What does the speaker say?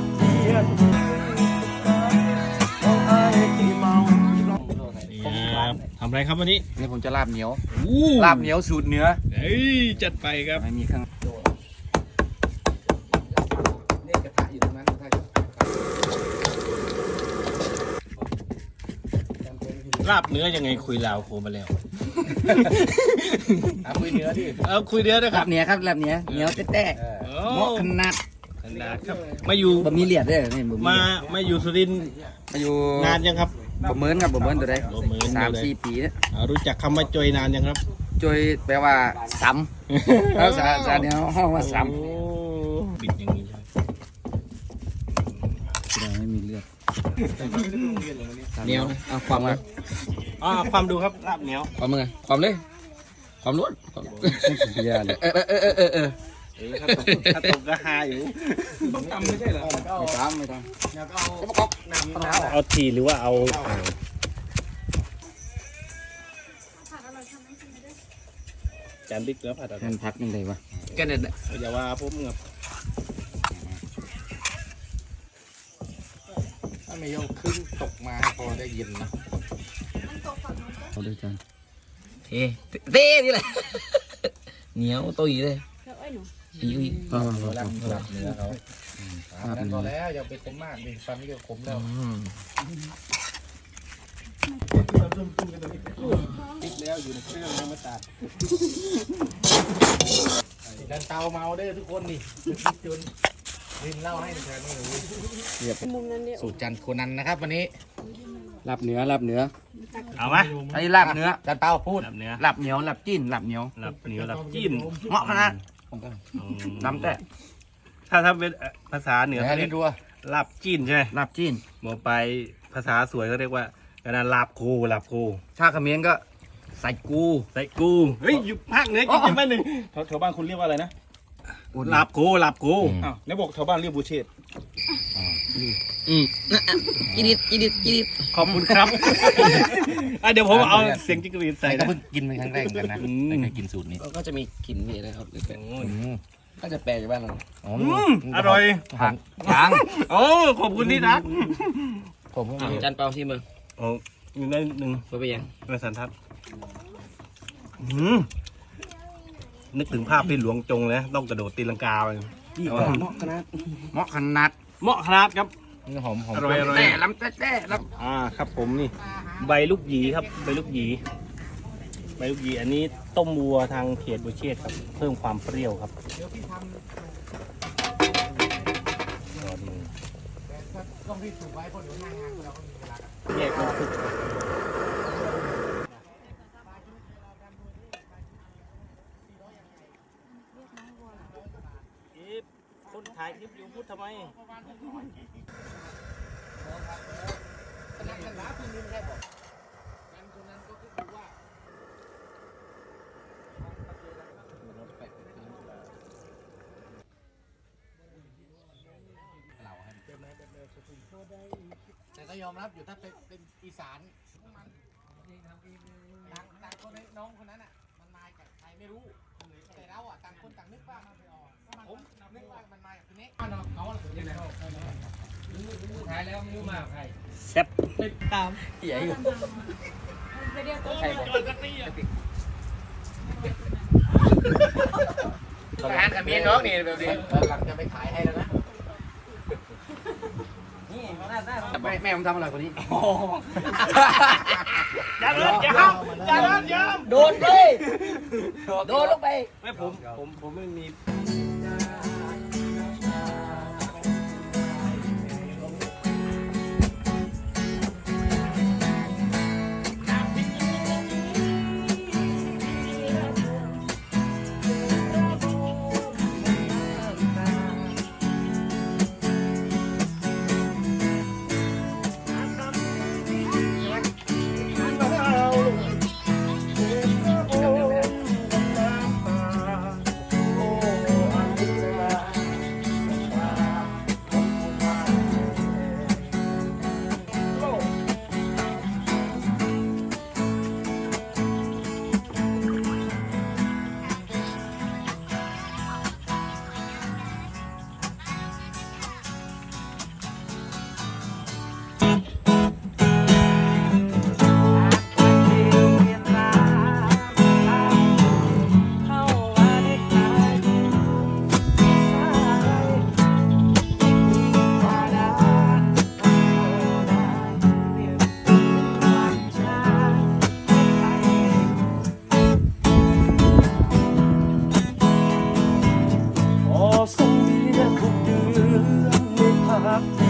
กเทียนของไอ้ที่เมาครับทำอะไรครับวันนี้นี่ผมจะลาบเหนียวอู้ลาบเหนียวสูตรเหนือเฮ้ยจัดไปครับไม่มีเครื่องนี่กระทะอยู่ตรงนั้นกระทะลาบเนื้อยังไงคุยลาวโคมาแล้วอะคุยเหนือดิเอาคุยเนื้อด้วยคลารับบเหนียวครับลาบเหนียวเหนียวแต้โอ้ๆเหมาะขนาด ขนาดครับ มาอยู่บะหมี่เหลียดเด้อนี่บะหมี่มา มาอยู่สุรินทร์มาอยู่นานยังครับบะเหมินครับบะเหมินตัวใดบะเหมินสามเลยสี่ปีเนี่ยอ่ารู้จักคำว่าจอยนานยังครับจอยแปลว่าซ้ำแล้วสาสาเนี่ยห้องว่าซ้โอ้บิดอย่างนี้ใช่ไหมำไม่มีเลือดเหนียวเอาความมาอ่าความดูครับลาบเหนียวความมือความเลย ความล้วนยาเลยเออเออเออเออเออ เออถ้าตกถ้าตกก็ฮาอยู่ไม่ทำไม่ทำเอาทีหรือว่าเอาจานบิ๊กแล้วผัดอะไรเงินพักยังไงวะแกเนี่ยอย่าว่าผมครับถ้าไม่ยกขึ้นตกมาพอได้ยินนะเขาด้วยกันเท่เท่นี่แหละเหนียวตุยเลยอี อีอ๋อหลับหลับเนื้อเขานั้นพอแล้วอย่าไปคมมากดิฟันนี่ก็คมแล้วติดแล้วอยู่ในเครื่องยังไม่ตัดดันเตาเมาได้ทุกคนนี่จนรินเหล้าให้แทนนี่เนี่ยสูตรจันโคนันนะครับวันนี้ลาบเนื้อลาบเนื้อเอาไหมอันนี้ลาบเนื้อจันเป้าพูดลาบเนื้อลาบเหนียวลาบจิ้นลาบเหนียวหลับเหนียวหลับจีนเหมาะขนาด น้ำแต่ถ้าถ้าเป็นเอ่อภาษาเหนือเนื้อเขาเรีนี่ยกดัวลาบจีนใช่ไหมลาบจิ้นหมอไปภาษาสวยเขาเรียกว่าการนลาบคูลาบคูถ้าเขมิ้นก็ใส่กูใส่กูเฮ้ยอยู่ภาคเหนือจริงๆไหมหนึ่งแถวแถวบ้านคุณเรียกว่าอะไรนะลาบคูลาบคูอ้าวแล้วบอกแถวบ้านเรียกบูเชตอืมกิดิดกิดิดกิดิดขอบคุณครับ อะเดี๋ยวผมเอาเสียงจิกกรีดใส่ก็นะ เพิ่งกินเป็นครั้งแรกเหมือนกันนะอืม ไม่เคยกินสูตรนี้ก็จะมีกลิ่นนี่นะครับก็จะแปลจากบ้านเราอืมอร่อยหางยังโอ้ขอบคุณที่รักผมก็มีจานเปล่าที่มือโอ้ยได้หนึ่งเพื่อไปยังเป็นสันทัดอืมนึกถึงภาพที่หลวงจงเลยต้องกระโดดตีลังกาไปเหมาะขนาดเหมาะขนาดเหมาะขนาดครับ หอมหอมอร่อยอร่อยแต่ลำแต่แต่ลอ่าครับผมนี่ ใบลูกหยีครับ ใบลูกหยีใบลูกหยีอันนี้ต้มวัวทางเขตบุเชษครับ เพิ่มความเปรี้ยวครับรอดูแยกน้ำซุปเอ๊ะคนถ่ายคลิปอยู่พูดทำไม แต่ก็ยอมรับอยู่ถ้าเป็นเป็นอีสานต่างต่างคนน้องคนนั้นอะ มันมาจากใครไม่รู้แต่เราอะต่างคนต่างนึกว่ามันไปออกผมนึกว่ามันมาจากคนนี้เอาเอาท้ายแล้วไม่รู้มาใคร แซ่บตามใหญ่อยู่ใครบอกร้านกับเมียน้องนี่แบบนี้หลังจะไปขายให้แล้วนะแม่แม่ผมทำอร่อยกว่านี้อย่าเลิศอย่าห้ามอย่าเลิศอย่าห้ามโดนเลยโดนลงไป ไม่ผมผมผมไม่มี ก